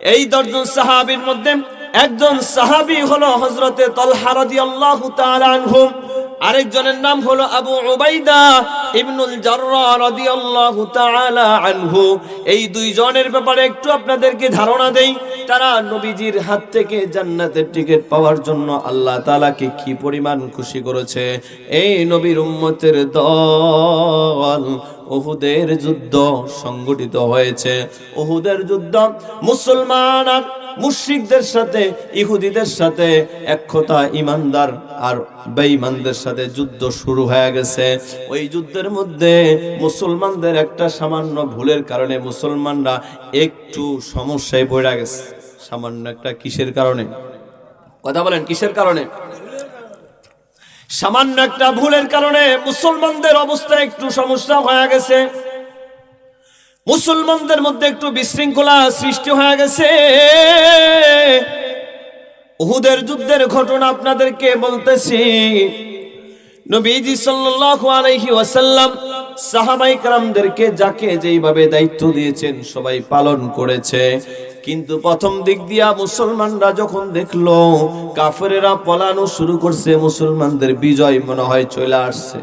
এই দশজন সাহাবীর মধ্যে একজন সাহাবী হলো হজরতে তলহারদি আল্লাহ তাআলা আরেকজনের নাম হলো আবু উবাইদা। ইবনুল জাররা রাদিয়াল্লাহু তাআলা আনহু, এই দুইজনের ব্যাপারে একটু আপনাদেরকে ধারণা দেই। তারা নবীজির হাত থেকে জান্নাতের টিকিট পাওয়ার জন্য আল্লাহ তাআলাকে কি পরিমাণ খুশি করেছে? এই নবীর উম্মতের দল ওহুদের যুদ্ধ সংগঠিত হয়েছে। ওহুদের যুদ্ধ মুসলমান আর মুশরিকদের সাথে, ইহুদিদের সাথে একতা ইমানদার আর বেঈমানদের সাথে যুদ্ধ শুরু হয়ে গেছে। ওই যুদ্ধের মধ্যে মুসলমানদের একটা সামান্য ভুলের কারণে মুসলমানরা একটু সমস্যায় পড়ে গেছে। সামান্য একটা কিসের কারণে? কথা বলেন, কিসের কারণে? সামান্য একটা ভুলের কারণে মুসলমানদের অবস্থা একটু সমস্যা হয়ে গেছে। মুসলমানদের মধ্যে একটু বিশৃঙ্খলা সৃষ্টি হয়ে গেছে। উহুদের যুদ্ধের ঘটনা আপনাদেরকে বলতেছি। নবীজি সাল্লাল্লাহু আলাইহি ওয়াসাল্লাম সাহাবাই کرامদেরকে যাকে যেইভাবে দায়িত্ব দিয়েছেন সবাই পালন করেছে। কিন্তু প্রথম দিক দিয়া মুসলমানরা যখন দেখল, কাফেরেরা পলানো শুরু করছে, মুসলমানদের বিজয় মনে হয় চলে আসছে।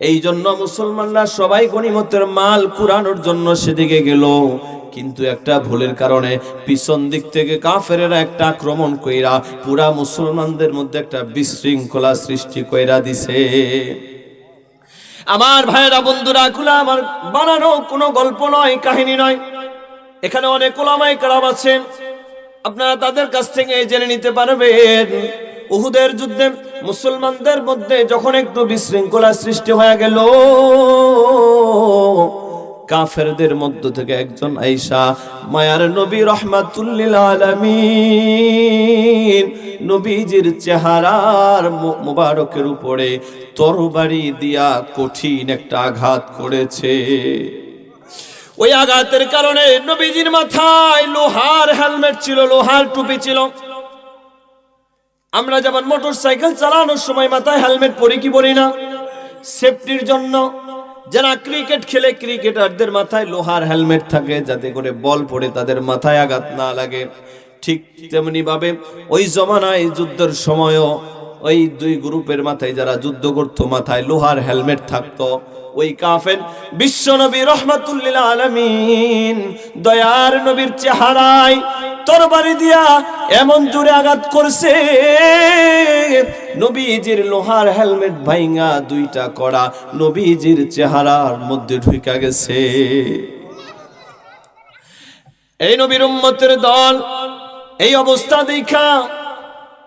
এই জন্য মুসলমানরা সবাই গনিমতের মাল কুরানোর জন্য সেদিকে গেল। কিন্তু একটা ভুলের কারণে পিছন দিক থেকে কাফেরেরা একটা আক্রমণ কইরা পুরা মুসলমানদের মধ্যে একটা বিশৃঙ্খলা সৃষ্টি কইরা দিছে। আমার ভাইয়েরা, বন্ধুরা গুলা আমার বানানো কোনো গল্প নয়, কাহিনী নয়। এখানে অনেক ওলামাই কারাম আছেন। আপনারা তাদের কাছ থেকে জেনে নিতে পারবেন, উহুদের যুদ্ধে মুসলমানদের মধ্যে যখন একটু বিশৃঙ্খলা সৃষ্টি হয়ে গেল কাফেরদের মধ্য থেকে একজন আইসা, মায়ার নবী রহমাতুল্লিল আলামিন, নবীজির চেহারার মুবারকের উপরে তরবারি দিয়া কঠিন একটা আঘাত করেছে। ওই আঘাতের কারণে নবীজির মাথায় লোহার হেলমেট ছিল, লোহার টুপি ছিল। আমরা যেমন মোটর সাইকেল চালানোর সময় মাথায় হেলমেট পরি কি পরি না? সেফটির জন্য যারা ক্রিকেট খেলে ক্রিকেটারদের মাথায় লোহার হেলমেট থাকে, যাতে করে বল পড়ে তাদের মাথায় আঘাত না লাগে। ঠিক তেমনি ভাবে ওই জমানায় যুদ্ধের সময়ও ওই দুই গ্রুপের মাথায় যারা যুদ্ধ করতো, মাথায় লোহার হেলমেট থাকতো। ওই কাফের বিশ্ব নবী রহমাতুল্লিল আলমিন দয়ার নবীর চেহারায় তরবারি দিয়া এমন জোরে আঘাত করছে। নবীজির লোহার হেলমেট ভাইঙ্গা দুইটা করা নবীজির চেহারার মধ্যে ঢুকা গেছে। এই নবীর উম্মতের দল এই অবস্থা দেখা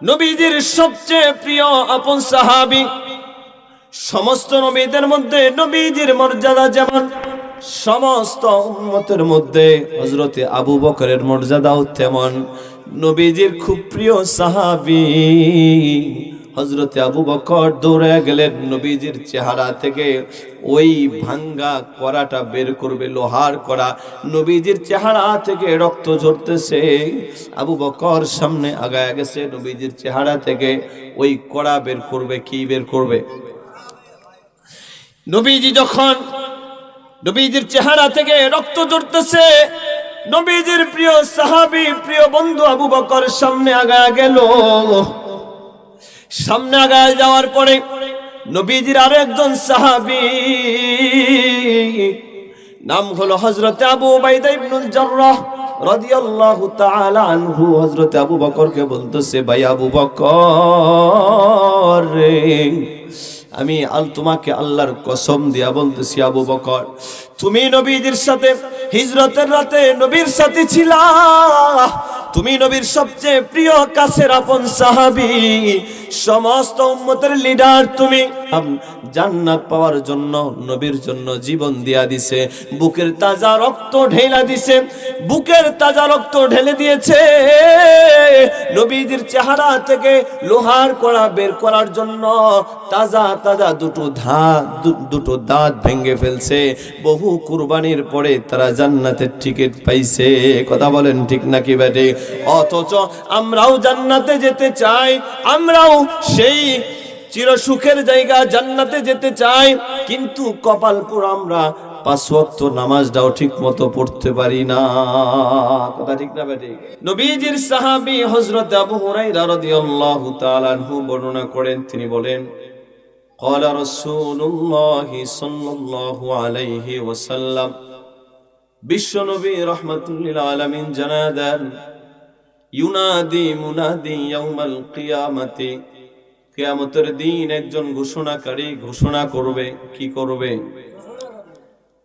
নবীজির সবচেয়ে প্রিয় আপন সাহাবী সমস্ত নবীদের মধ্যে, নবীজির মর্যাদা যেমন, সমস্ত উম্মতের মধ্যে হজরতে আবু বকরের মর্যাদাও তেমন। নবীজির খুব প্রিয় সাহাবী হজরতে আবু বকর দৌড়ে গেলেন নবীজির চেহারা থেকে। ওই ভাঙ্গা করাটা বের করবে, লোহার করা নবীজির চেহারা থেকে রক্ত ঝরতেছে। আবু বকর সামনে আগায় গেছে নবীজির চেহারা থেকে। ওই কড়া বের করবে, কি বের করবে? নবীজি যখন নবীজির চেহারা থেকে রক্ত জড়তেছে নবীজির প্রিয় সাহাবি, প্রিয় বন্ধু আবু বকর সামনে আগায় গেল। সামনে আগায় যাওয়ার পরে নবীজির আরও একজন সাহাবী, নাম হলো হযরতে আবু উবাইদা ইবনুল জাররাহ রাদিয়াল্লাহু তাআলা আনহু। হযরতে আবু বকরকে বলতেছে, ভাই আবু বকর রে আমি আল তোমাকে আল্লাহর কসম দিয়া বলতেছি, আবু বকর, তুমি নবীদের সাথে হিজরতের রাতে নবীর সাথে ছিলা। তুমি নবীর সবচেয়ে প্রিয় কাছের আপন সাহাবি। সমস্ত উম্মতের লিডার তুমি। জান্নাত পাওয়ার জন্য, নবীর জন্য জীবন দিয়া দিছে। বুকের তাজা রক্ত ঢেলা দিছে। বুকের তাজা রক্ত ঢেলে দিয়েছে। নবীজির চেহারা থেকে লোহার কড়া বের করার জন্য তাজা তাজা দুটো ধাত দুটো দাঁত ভেঙে ফেলছে। বহু কুরবানির পরে তারা জান্নাতের টিকিট পাইছে। কথা বলেন ঠিক নাকি বেটে অথচ আমরাও জান্নাতে যেতে চাই, আমরাও সেই চির সুখের জায়গা জান্নাতে যেতে চাই কিন্তু কপালপুর আমরা পাঁচ ওয়াক্ত নামাজটাও ঠিক মতো পড়তে পারি না কথা ঠিক না বেটি নবীজির সাহাবী হযরত আবু হুরায়রা রাদিয়াল্লাহু তাআলা আনহু বর্ণনা করেন তিনি বলেন قال رسول الله صلى الله عليه وسلم বিশ্ব নবী রহমতুল্লিল আলামিন জানা দেন ইউনাদি মুনাদি ইয়াউমাল কিয়ামতি কিয়ামতের দিন একজন ঘোষণাকারী ঘোষণা করবে, কি করবে?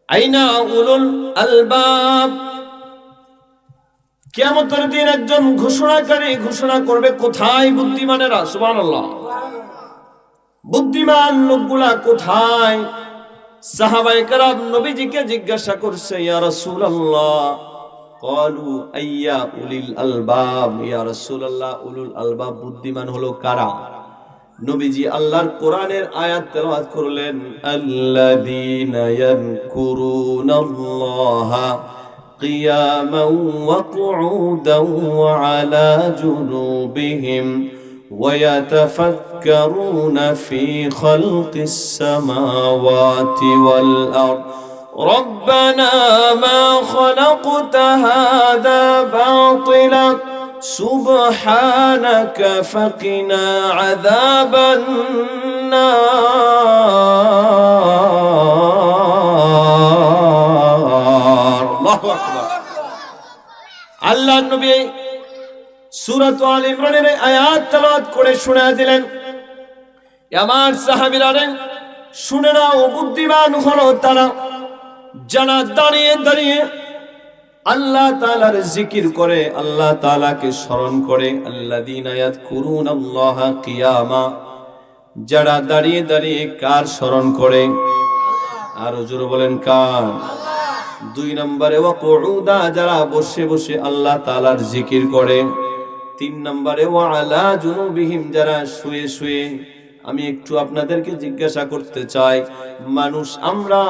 আইনা উলুল আলবাব। কিয়ামতের দিন একজন ঘোষণাকারী ঘোষণা করবে, কোথায় বুদ্ধিমানেরা? সুবহানাল্লাহ। বুদ্ধিমান লোকগুলা কোথায়? নবীজিকে জিজ্ঞাসা করছে আলবাব। উলুল আলবাব বুদ্ধিমান হলো কারা? নবীজি আল্লাহর কোরআনের আয়াত তেলাওয়াত করলেন আল্লাযীনা ইয়াযকুরুনাল্লাহা قياما وقعودا وعلى جنوبهم ويتفكرون في خلق السماوات والأرض ربنا ما خلقت هذا باطلا سبحانك فقنا عذاب النار الله أكبر আল্লাহ নবী সূরাত আল ইমরানের এই আয়াত তেলাওয়াত করে শোনা দিলেন আমার সাহাবীরা রে শুনে নাও বুদ্ধিমান হলো তারা যারা দাঁড়িয়ে দাঁড়িয়ে আল্লাহ তালার জিকির করে, আল্লাহ তাআলাকে স্মরণ করে আল্লাহ দিনায়াত করুন ইয়াযকুরুনাল্লাহা কিয়ামা, যারা দাঁড়িয়ে দাঁড়িয়ে কার স্মরণ করে? আর হুজুর বলেন, কার? দুই নম্বরে, ওয়াকুউদা, যারা বসে বসে আল্লাহ তালার জিকির করে। তিন নম্বরে ওয়ালা জুনুবিহিম, যারা শুয়ে শুয়ে, আমি একটু আপনাদেরকে জিজ্ঞাসা করতে চাই, মানুষ আমরা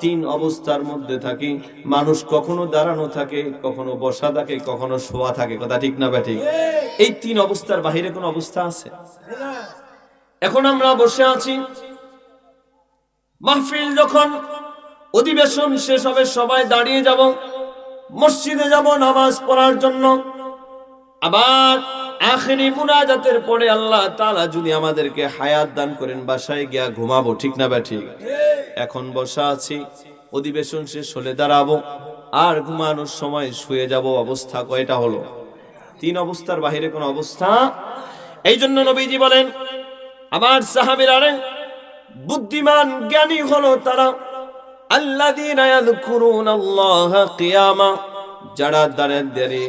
তিন অবস্থার মধ্যে থাকি। মানুষ কখনো দাঁড়ানো থাকে, কখনো বসা থাকে, কখনো শোয়া থাকে। কথা ঠিক না ব্যাঠিক? এই তিন অবস্থার বাহিরে কোনো অবস্থা আছে? এখন আমরা বসে আছি। মাহফিল যখন অধিবেশন শেষ হবে, সবাই দাঁড়িয়ে যাব। মসজিদে যাব, নামাজ পড়ার জন্য। আবার আখেরি মুনাজাতের পরে আল্লাহ তাআলা যদি আমাদেরকে হায়াত দান করেন, বাসায় গিয়া ঘুমাবো, ঠিক না বা ঠিক? এখন বসা আছি, অধিবেশন শেষ হলে দাঁড়াবো, আর ঘুমানোর সময় শুয়ে যাব, অবস্থা কয়টা হলো? তিন অবস্থার বাহিরে কোন অবস্থা? এই জন্য নবীজি বলেন, আমার সাহাবীরা রে, বুদ্ধিমান, জ্ঞানী হলো তারা কিয়ামা, যারা দাঁড়িয়ে দাঁড়িয়ে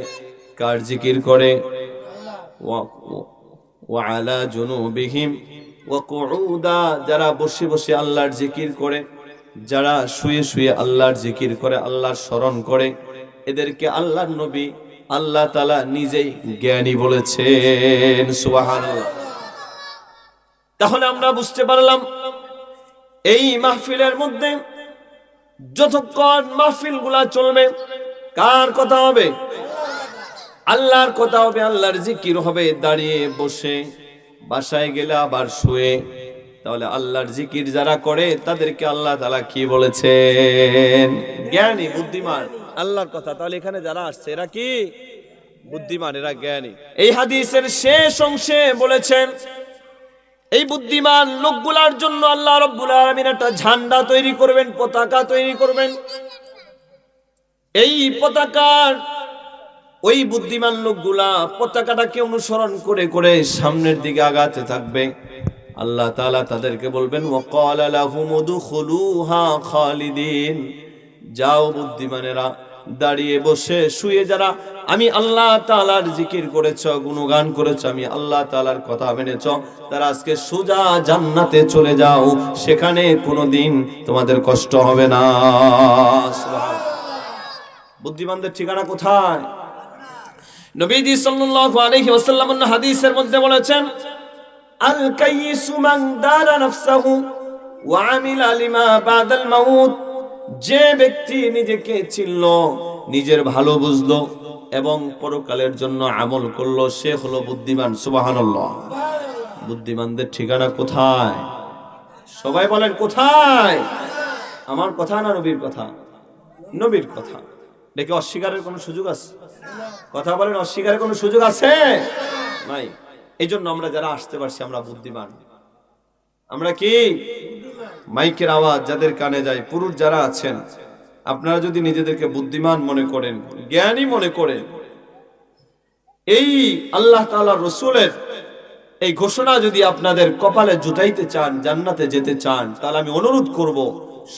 কার জিকির করে? ওয়ালা জুনুবিহিম ওয়াকুউদা যারা বসে বসে আল্লাহর জিকির করে, যারা শুয়ে শুয়ে আল্লাহর জিকির করে, আল্লাহর স্মরণ করে, এদেরকে আল্লাহর নবী, আল্লাহ তালা নিজেই জ্ঞানী বলেছেন, সুবহানাল্লাহ। তাহলে আমরা বুঝতে পারলাম, এই মাহফিলের মধ্যে যতক্ষণ মাহফিলগুলা চলবে, কার কথা হবে? আল্লাহর কথা হবে, আল্লাহর জিকির হবে, দাঁড়িয়ে বসে, বাসায় গেলে আবার শুয়ে। তাহলে আল্লাহর জিকির যারা করে, তাদেরকে আল্লাহ তালা কি বলেছেন? জ্ঞানী, বুদ্ধিমান। আল্লাহর কথা। তাহলে এখানে যারা আসছে, এরা কি? বুদ্ধিমান, এরা জ্ঞানী। এই হাদিসের শেষ অংশে বলেছেন, এই বুদ্ধিমান লোকগুলার জন্য আল্লাহ রব্বুল আলামিন একটা ঝান্ডা তৈরি করবেন, পতাকা তৈরি করবেন। এই পতাকার ওই বুদ্ধিমান লোকগুলা পতাকাটাকে অনুসরণ করে করে সামনের দিকে আগাতে থাকবে। আল্লাহ তাআলা তাদেরকে বলবেন খালিদিন। যাও বুদ্ধিমানেরা, দাঁড়িয়ে বসে শুয়ে যারা, আমি আল্লাহ তালার জিকির করেছ, গুণগান করেছ, আমি আল্লাহ তালার কথা মেনেছ। তারা আজকে সোজা জান্নাতে চলে যাও, সেখানে কোনোদিন তোমাদের কষ্ট হবে না। বুদ্ধিমানদের ঠিকানা কোথায়? নবীজি সাল্লাল্লাহু আলাইহি ওয়াসাল্লাম হাদিসের মধ্যে বলেছেন, আল কাইয়িসু মান দারা নাফসাহু ওয়া আমিলা লিমা বাদাল মাউত। যে ব্যক্তি নিজেকে চিনল, নিজের ভালো বুঝলো এবং পরকালের জন্য আমল করল, সে হলো বুদ্ধিমান, সুবহানাল্লাহ। বুদ্ধিমানদের ঠিকানা কোথায়? সবাই বলেন, কোথায়? আমার কথা না নবীর কথা? নবীর কথা। দেখে, অস্বীকারের কোনো সুযোগ আছে? কথা বলেন অস্বীকারের কোনো সুযোগ আছে? নাই। এই জন্য আমরা যারা আসতে পারছি, আমরা বুদ্ধিমান। আমরা কি? মাইকের আওয়াজ যাদের কানে যায়, পুরুষ যারা আছেন, আপনারা যদি নিজেদেরকে বুদ্ধিমান মনে করেন, জ্ঞানী মনে করেন, এই আল্লাহ তাআলা রসুলের এই ঘোষণা যদি আপনাদের কপালে জুটাইতে চান, জান্নাতে যেতে চান, তাহলে আমি অনুরোধ করব,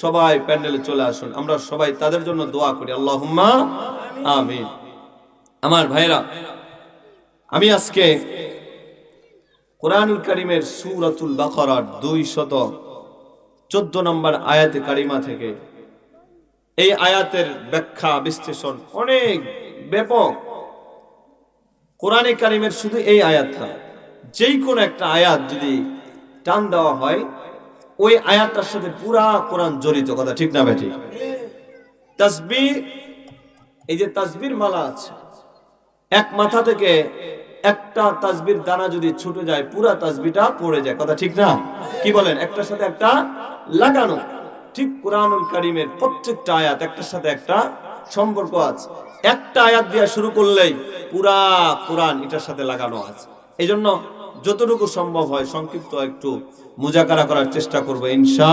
সবাই প্যান্ডেলে চলে আসুন। আমরা সবাই তাদের জন্য দোয়া করি। আল্লাহুম্মা আমিন। আমার ভাইরা আমি আজকে কোরআনুল করিমের সুরাতুল বাকরার দুই শত চোদ্দ নম্বর আয়াতে কারিমা থেকে এই আয়াতের ব্যাখ্যা, বিশ্লেষণ অনেক ব্যাপক। কোরআনে কারিমের শুধু এই আয়াতটা যেই কোন একটা আয়াত যদি টান দেওয়া হয়, ওই আয়াতটার সাথে পুরা কোরআন জড়িত, কথা ঠিক না বেঠিক তাসবি, এই যে তাসবির মালা আছে এক মাথা থেকে একটা তাজবির দানা যদি ছুটে যায়, পুরা তাসবিটা পড়ে যায়। কথা ঠিক না? কি বলেন? একটার সাথে একটা লাগানো। ঠিক কোরআনুল কারিমের প্রত্যেকটা আয়াত, একটার সাথে একটা সম্পর্ক আছে। একটা আয়াত দিয়া শুরু করলেই পুরা কোরআন এটার সাথে লাগানো আছে। এই জন্য যতটুকু সম্ভব হয়, সংক্ষিপ্ত একটু মুজাকারা করার চেষ্টা করব, ইনশা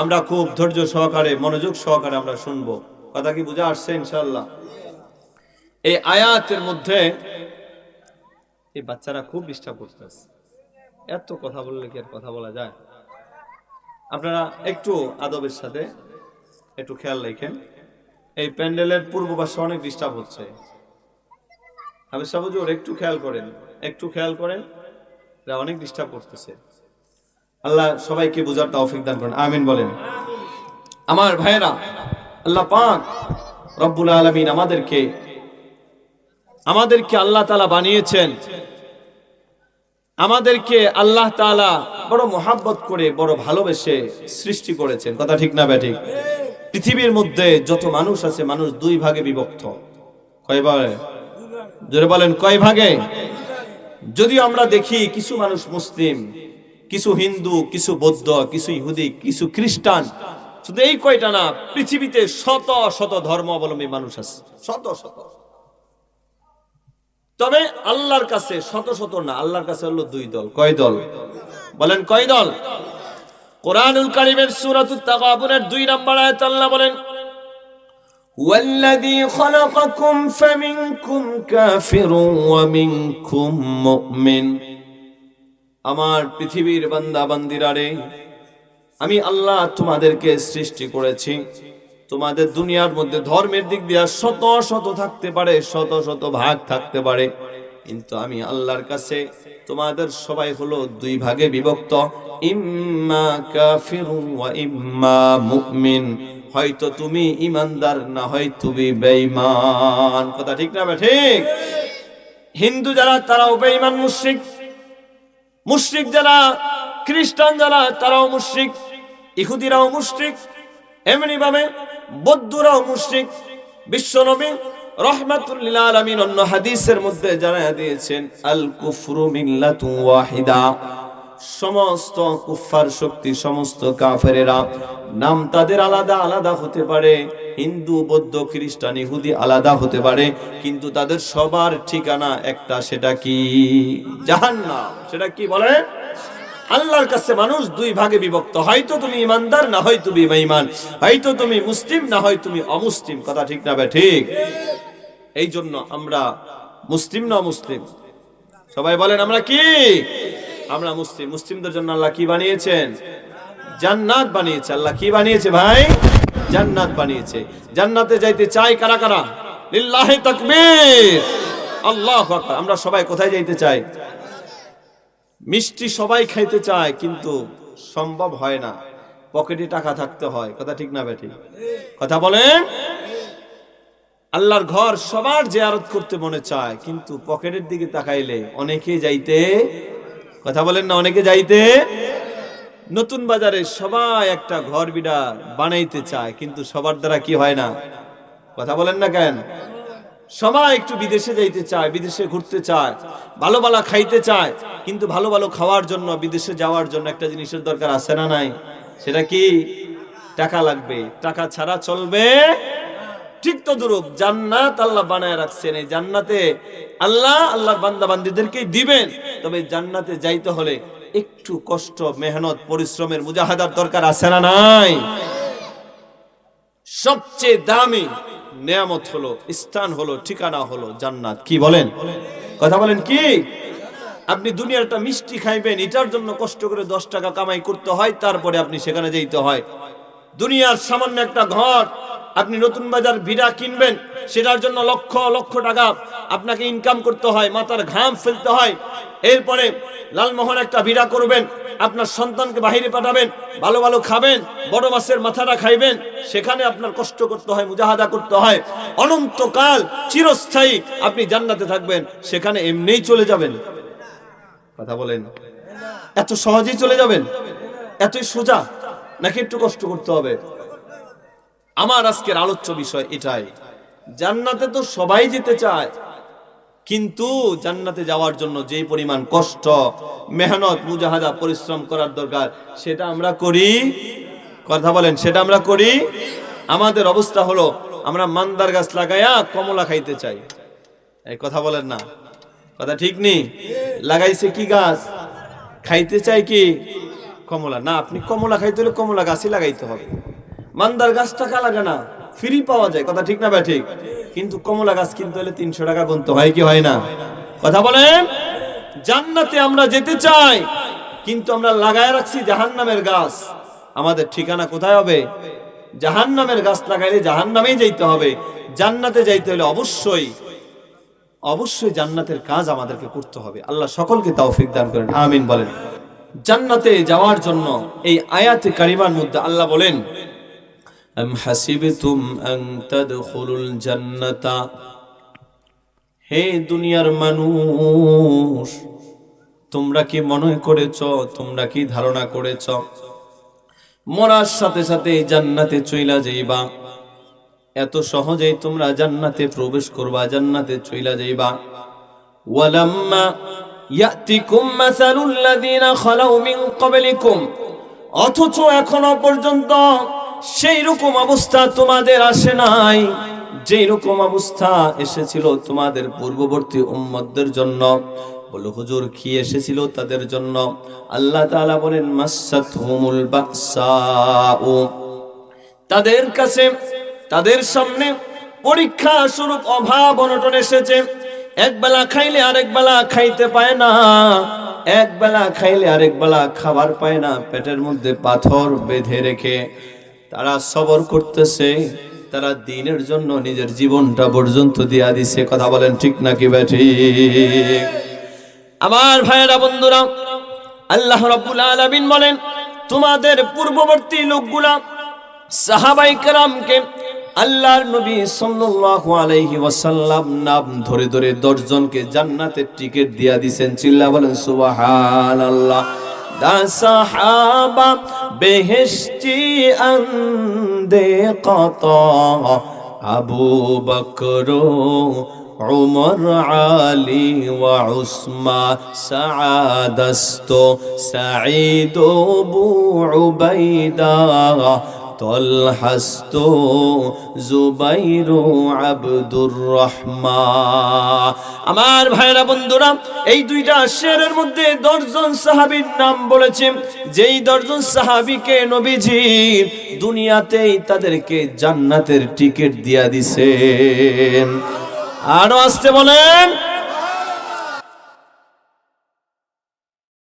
আমরা খুব ধৈর্য সহকারে, মনোযোগ সহকারে আমরা শুনব। কথা কি বুঝা আসছে ইনশাল্লাহ এই আয়াতের মধ্যে এই বাচ্চারা খুব ডিস্টার্ব করতেছে। এত কথা বললে কি আর কথা বলা যায়? আপনারা একটু আদবের সাথে একটু খেয়াল রাখেন। এই প্যান্ডেলের পূর্ব পাশে অনেক ডিস্টার্ব হচ্ছে। আমি সাবুজুর একটু খেয়াল করেন, একটু খেয়াল করেন, এরা অনেক ডিস্টার্ব করতেছে। আল্লাহ সবাইকে বুঝার তৌফিক দান করেন, আমিন বলেন। আমার ভাইয়েরা, আল্লাহ পাক রব্বুল আলমিন আমাদেরকে আমাদেরকে আল্লাহ তালা বানিয়েছেন। আমাদেরকে আল্লাহ তালা বড় মোহাব্বত করে, বড় ভালোবেসে সৃষ্টি করেছেন। কথা ঠিক না ব্যাঠিক? পৃথিবীর মধ্যে যত মানুষ আছে, মানুষ দুই ভাগে বিভক্ত। জোরে বলেন, কয় ভাগে? যদিও আমরা দেখি কিছু মানুষ মুসলিম, কিছু হিন্দু, কিছু বৌদ্ধ, কিছু ইহুদি, কিছু খ্রিস্টান, শুধু এই কয়টা না, পৃথিবীতে শত শত ধর্ম অবলম্বী মানুষ আছে। শত শত। তবে আল্লাহর কাছে শত শত না আল্লাহর কাছে হলো দুই দল কয় দল বলেন কয় দল কোরআনুল কারিমের সূরাতুত তাগাবুনের দুই নম্বর আয়াত আল্লাহ বলেন والذي خلقكم فمنكم كافر ومنكم مؤمن আমার পৃথিবীর বান্দা বান্দিরা রে আমি আল্লাহ তোমাদেরকে সৃষ্টি করেছি তোমাদের দুনিয়ার মধ্যে ধর্মের দিক দিয়ে শত শত থাকতে পারে, শত শত ভাগ থাকতে পারে। কিন্তু আমি আল্লাহর কাছে তোমাদের সবাই হলো দুই ভাগে বিভক্ত। ইম্মা ইম্মা হয়তো তুমি ইমানদার, না হয় তুমি বেঈমান। কথা ঠিক না ঠিক হিন্দু যারা, তারাও বেঈমান, মুশরিক। মুশরিক যারা, খ্রিস্টান যারা, তারাও মুশরিক। ইহুদিরাও মুশরিক। এমনি ভাবে বৌদ্ধরাও মুশরিক, বিশ্বনবী রহমাতুল্লিল আলামিন অন্য হাদিসের মধ্যে দিয়েছেন, আল ওয়াহিদা। সমস্ত কুফার শক্তি, সমস্ত কাফেরেরা, নাম তাদের আলাদা আলাদা হতে পারে, হিন্দু, বৌদ্ধ, খ্রিস্টান, ইহুদি আলাদা হতে পারে, কিন্তু তাদের সবার ঠিকানা একটা, সেটা কি জাহান্নাম? সেটা কি বলে? আল্লাহর কাছে মানুষ দুই ভাগে বিভক্ত। হয়তো তুমি ইমানদার, না হয় তুমি বেঈমান। হয়তো তুমি মুসলিম, না হয় তুমি অমুসলিম। কথা ঠিক না বে ঠিক? এই জন্য আমরা মুসলিম না মুসলিম সবাই বলেন, আমরা কি? আমরা মুসলিম। মুসলিমদের জন্য আল্লাহ কি বানিয়েছেন? জান্নাত বানিয়েছে। আল্লাহ কি বানিয়েছে ভাই? জান্নাত বানিয়েছে। জান্নাতে যাইতে চাই কারা কারা? লিল্লাহি তাকবীর। আল্লাহু আকবার। আমরা সবাই কোথায় যাইতে চাই? মিষ্টি সবাই খাইতে চায়, কিন্তু সম্ভব হয় না। পকেটে টাকা থাকতে হয়। কথা ঠিক না, বেটি? কথা বলেন? আল্লাহর ঘর সবার জিয়ারত করতে মনে চায়, কিন্তু পকেটের দিকে তাকাইলে অনেকে যাইতে কথা বলেন না, অনেকে যাইতে নতুন বাজারে সবাই একটা ঘর বিড়া বানাইতে চায়, কিন্তু সবার দ্বারা কি হয় না? কথা বলেন না কেন? সবাই একটু বিদেশে যাইতে চায়, বিদেশে ঘুরতে চায়, ভালো ভালো খাইতে চায়, কিন্তু ভালো ভালো খাওয়ার জন্য, বিদেশে যাওয়ার জন্য একটা জিনিসের দরকার আছে না নাই? সেটা কি? টাকা লাগবে। টাকা ছাড়া চলবে? ঠিক তো দুরূপ জান্নাত আল্লাহ বানায় রাখছেন। এই জান্নাতে আল্লাহ, আল্লাহর বান্দা বান্দিদেরকে দিবেন। তবে জান্নাতে যাইতে হলে একটু কষ্ট, মেহনত, পরিশ্রমের মুজাহাদার দরকার আছে না নাই? সবচেয়ে দামি নেয়ামত হলো, স্থান হলো, ঠিকানা হলো জান্নাত। কি বলেন? কথা বলেন কি? আপনি দুনিয়ার একটা মিষ্টি খাইবেন, এটার জন্য কষ্ট করে দশ টাকা কামাই করতে হয়, তারপরে আপনি সেখানে যেতে হয়। দুনিয়ার সামান্য একটা ঘর আপনি নতুন বাজার ভিড়া কিনবেন, সেটার জন্য লক্ষ লক্ষ টাকা আপনাকে ইনকাম করতে হয়, মাথার ঘাম ফেলতে হয়। এরপরে লালমোহন একটা ভিড়া করবেন, আপনার সন্তানকে বাহিরে পাঠাবেন, ভালো ভালো খাবেন, বড় মাছের মাথাটা খাইবেন, সেখানে আপনার কষ্ট করতে হয়, মুজাহাদা করতে হয়। অনন্তকাল চিরস্থায়ী আপনি জান্নাতে থাকবেন, সেখানে এমনিই চলে যাবেন। কথা বলেন। এত সহজেই চলে যাবেন? এতই সোজা? নাকি একটু কষ্ট করতে হবে? আমার আজকের আলোচ্য বিষয় এটাই। জান্নাতে তো সবাই যেতে চায়, কিন্তু জান্নাতে যাওয়ার জন্য যে পরিমাণ কষ্ট, মেহনত, মুজাহাদা, পরিশ্রম করার দরকার, সেটা আমরা করি। কথা বলেন, সেটা আমরা করি। আমাদের অবস্থা হলো, আমরা মান্দার গাছ লাগাইয়া কমলা খাইতে চাই। এই কথা বলেন না। কথা ঠিক নেই লাগাইছে কি গাছ? খাইতে চাই কি? কমলা। না, আপনি কমলা খাইতে হলে কমলা গাছই লাগাইতে হবে। মান্দার গাছ টাকা লাগে না ফ্রি পাওয়া যায়, কথা ঠিক না ভাই ঠিক? কিন্তু কমলা গাছ কিনতে হলে তিনশো টাকা গুনতে হয় কি, হয় না? কথা বলেন? জান্নাতে আমরা যেতে চাই, কিন্তু আমরা লাগায় রাখছি জাহান্নামের গাছ। আমাদের ঠিকানা কোথায় হবে? জাহান্নামের গাছ লাগাইলে জাহান জাহান্নামেই যাইতে হবে। জান্নাতে যাইতে হলে অবশ্যই অবশ্যই জান্নাতের কাজ আমাদেরকে করতে হবে। আল্লাহ সকলকে তৌফিক দান করেন, আমিন বলেন। জান্নাতে যাওয়ার জন্য এই আয়াতে কারিমার মধ্যে আল্লাহ বলেন আম হাসিবতুম আন তাদখুলুল জান্নাতা হে দুনিয়ার মানুষ, তোমরা কি মনে করেছ, তোমরা কি ধারণা করেছ? মরার সাথে সাথে জান্নাতে চইলা যাইবা। এত সহজেই তোমরা জান্নাতে প্রবেশ করবা, জান্নাতে চইলা যাইবা। ওয়ালাম্মা ইয়াতিকুম মাসালুল লাযিনা খালাউ মিন ক্বাবলিকুম, অথচ এখনও পর্যন্ত সেই রকম অবস্থা তোমাদের আসে নাই। যেই রকম অবস্থা এসেছিল তোমাদের পূর্ববর্তী উম্মতদের জন্য। বলো, হুজুর, কি এসেছিল তাদের জন্য? আল্লাহ তাআলা বলেন, মাসাতহুমুল বাসাউ। তাদের কাছে, তাদের সামনে পরীক্ষা স্বরূপ অভাব অনটন এসেছে। এক বেলা খাইলে আরেক বেলা খাইতে পায় না। এক বেলা খাইলে আরেক বেলা খাবার পায় না। পেটের মধ্যে পাথর বেঁধে রেখে তারা সবর করতেছে, তারা দিনের জন্য নিজের জীবনটা পর্যন্ত দিয়া দিছে। কথা বলেন ঠিক নাকি ব্যাঠি আমার ভাইয়েরা, বন্ধুরা, আল্লাহ রাব্বুল আলামিন বলেন, তোমাদের পূর্ববর্তী লোকগুলা, সাহাবাই কেরামকে আল্লাহর নবী সাল্লাল্লাহু আলাইহি ওয়াসাল্লাম নাম ধরে ধরে দশজনকে জান্নাতের টিকিট দিয়া দিছেন। চিল্লা বলেন, সুবহানাল্লাহ। دا صحابه بهشتي أندي قطا ابو بكر عمر علي وعثمى عثمان سعادستو ابو عبيدة তলহাস্ত জুবাইরু আব্দুর রহমা আমার ভাইরা বন্ধুরা, এই দুইটা শেরের মধ্যে দশজন সাহাবীর নাম বলেছে। যেই দশজন সাহাবীকে নবীজি দুনিয়াতেই তাদেরকে জান্নাতের টিকিট দিয়া দিছে আরও আসতে বলেন।